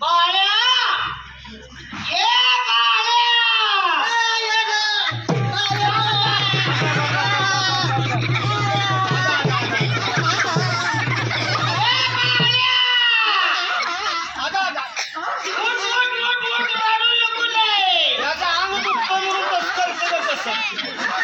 बाळ्या ए बाळ्या अगं, अगं, उठ, उठ, उठ, उठ, रडू नको लय. याचं अंग दुखतं म्हणून तसं करते का तसं? होय.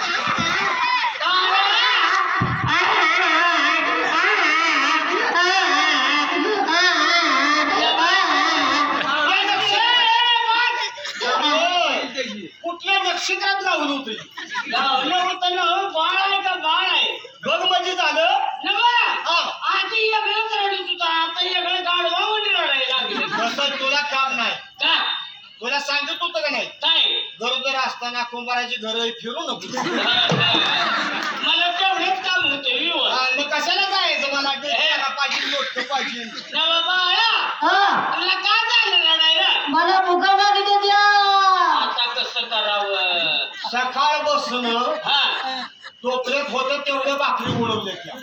कुठल्या नक्षत्रात लावून होती? लावलं होतं ना, बाळ आहे का बाळ आहे? बघ म्हणजे झालं नवा, हा. आधी वेगळंच रडत होता आता वेगळं गाढवा मध्ये रडायला लागले. तसं तुला काम नाही. का? तुला सांगत होतं का नाही? काय? गरोदर असताना कुंभाराची घर फिरू नको. मला तेवढेच काम होते हा, मग कशाला जायचं मला? पाहिजे मोठं पाहिजे. हा. तुला काय झालं रडायला? मला मुका मागितले द्या आता कसं करावं सकाळ बसून हा टोपल्यात होतं तेवढं भाकरी उडवले त्या.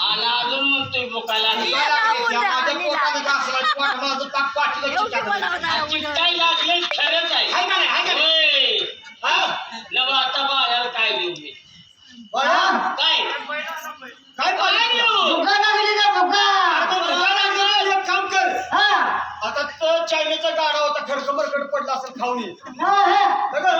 आणि अजून म्हणतोय बोकायला काय लागले त्या? माझ्या पोटानं घासला पोट माझं पाक पाठीला चिकटलं. चिकटाई लागले. खरंच आहे. हाय का नाही? हाय का नाही? होय. हा? नवा आता बाळाला काय देऊ मी? बरं? काय? काय पाहिजे आता दुकानात गेला, एक काम कर. हा. आता तो चायनीचा गाडा होता खर्च बरकड पडला असेल खाऊन ये. हा हा. बघा,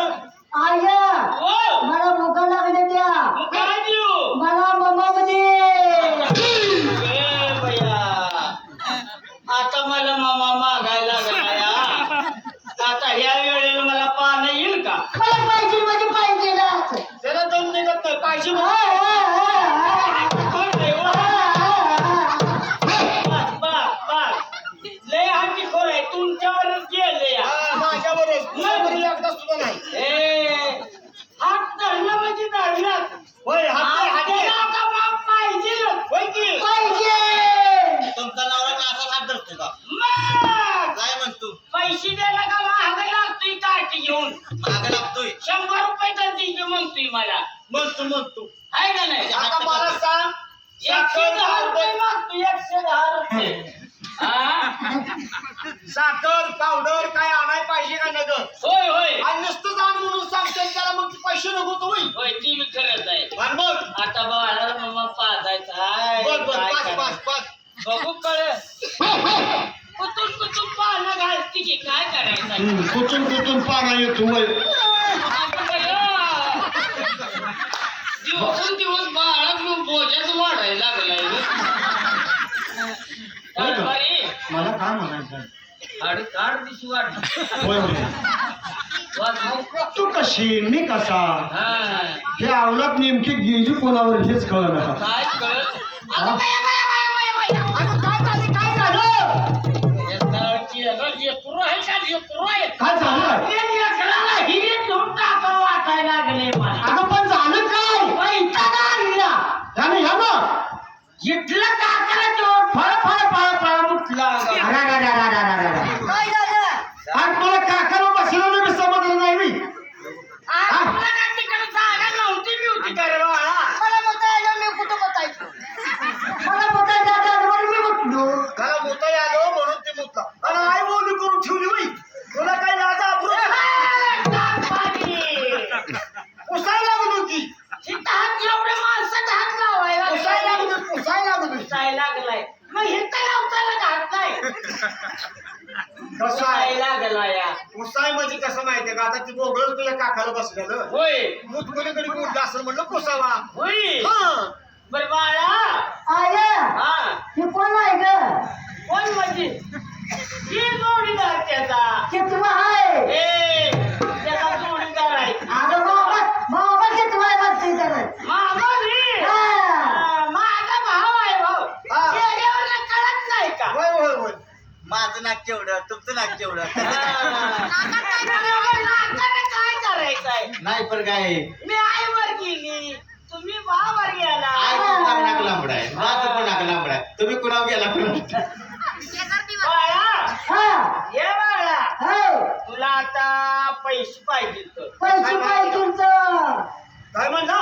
लागतोय. शंभर रुपये तिथे म्हणतोय मला. म्हणतो म्हणतो. आहे का नाही? आता मला सांग एकशे दहा रुपये मागतोय एकशे दहा रुपये. हा? साखर पावडर काय आणाय पाहिजे का नगर होय होय. आणि नुसतं जाण म्हणून सांगते त्याला मग पैसे नको तो होईल होय ती बी खरंच आहे. आणि आता बाळाला मग पाजायचं आहे. बघ बघ काय पाच करायचं? पाच. पाच बघू कळ कुठून कुठून पाना येतो वय आता बघा. दिवसून दिवस बाळा मग बोजाच वाढायला लागलाय काय बाई? मला काय म्हणायचं आणि काढ दिशी वाढ होय होय वाजव. तू कशी मी कसा हा. हे आवलात नेमकी गेली कोणावर हेच कळलं ना काय बाया, ఇట్లా मग लावताना घात नाही. कसं आहे? लागला या. पुसाय म्हणजे कसं माहितीये का? आता ती बोगळच तुझ्या काकाला बसलेलं. होय. मुतकुलीकडे बोललं असं म्हणलं पुसावा. होय. हा. बर बाळा. आया. हा. हे कोण आहे ग? कोण म्हणजे ही जोडीदार त्याचा चितवा आहे ए त्याचा जोडीदार आहे अगं मामा मामा चितवा आहे म्हणते त्याला मामा रे हा. हा, माझा भाव आहे भाऊ हा. चेहऱ्यावर कळत नाही का होय होय होय माझं नाक केवढं? तुमचं नाक केवढं? काय करायचंय नाही पण काय मी आईवर गेली. तुम्ही भावावर गेला. आय तुमचा नाक लांबडा आहे. माझं पण नाक लांबडा आहे. तुम्ही कुणावर गेला कुणा बाळा हा. ये बाळा. हो. तुला आता पैसे पाहिजे पैसे पाहिजे तर काय म्हणला?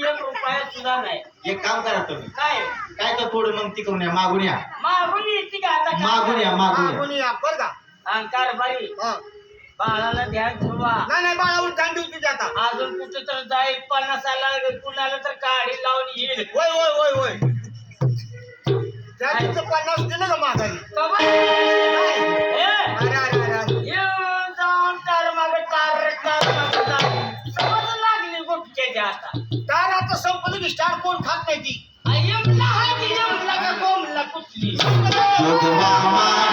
पैसे सुद्धा नाही. एक काम करा तुम्ही. काय? काय तर थोडं मग तिकडून या मागून या. मागून येते का आता? काय? मागून या मागून या. कोणी या बरं का? कारभारी हा. बाळाला ध्यान ठेवा. नाही नाही बाळावर ध्यान देऊ तुझ्या आता. अजून कुठं तर जाईल पन्नासाला कुणाला तर गाडी लावून येईल. होय होय होय होय त्या पन्नास दिलं का माघारी? हे, अरे अरे अरे अरे. येऊन जाऊन तार मागे तार तार मागे तार. समज लागली गुटक्याच्या आता. खात नाही